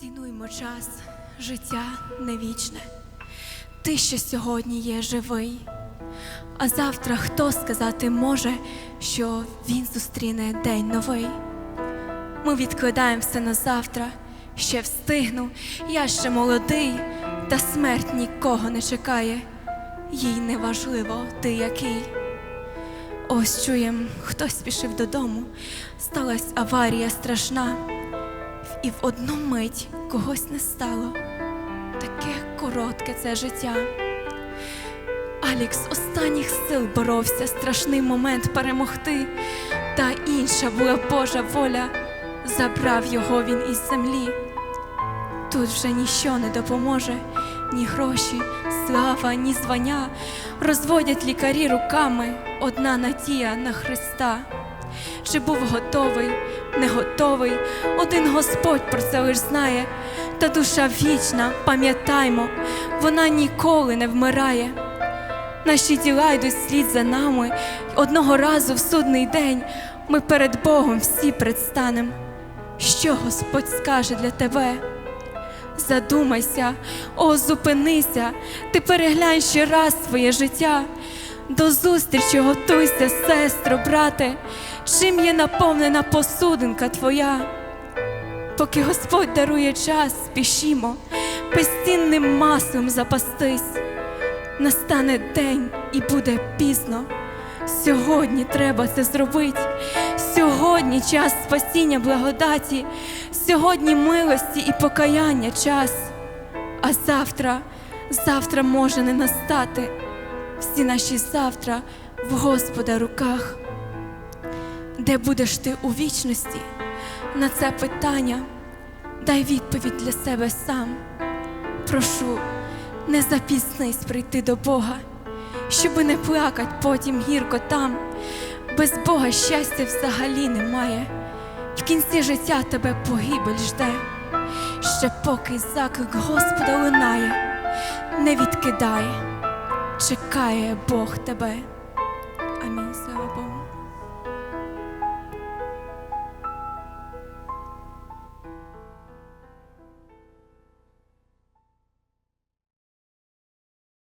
Цінуймо час, життя не вічне. Ти, що сьогодні є живий, а завтра хто сказати може, що він зустріне день новий. Ми відкладаємо все на завтра, ще встигну, я ще молодий, та смерть нікого не чекає, їй не важливо, ти який. Ось чуєм, хтось пішов додому, сталася аварія страшна, і в одну мить когось не стало. Таке коротке це життя. Алікс останніх сил боровся страшний момент перемогти, та інша була Божа воля, забрав його він із землі. Тут вже ніщо не допоможе, ні гроші, слава, ні звання. Розводять лікарі руками одна надія на Христа. Чи був готовий, не готовий, один Господь про це лиш знає, та душа вічна, пам'ятаймо, вона ніколи не вмирає. Наші діла йдуть слід за нами. Одного разу в судний день ми перед Богом всі предстанем. Що Господь скаже для тебе? Задумайся, о, зупинися, ти переглянь ще раз своє життя. До зустрічі готуйся, сестро, брате, чим є наповнена посудинка твоя. Поки Господь дарує час, спішімо, безцінним маслом запастись. Настане день і буде пізно. Сьогодні треба це зробити. Сьогодні час спасіння благодаті, сьогодні милості і покаяння час. А завтра, завтра може не настати. Всі наші завтра в Господа руках. Де будеш ти у вічності? На це питання дай відповідь для себе сам. Прошу, не запізнись прийти до Бога, щоби не плакать потім гірко там. Без Бога щастя взагалі немає. В кінці життя тебе погибель жде. Ще поки заклик Господа лунає, не відкидай, чекає Бог тебе. Амінь, слава Богу.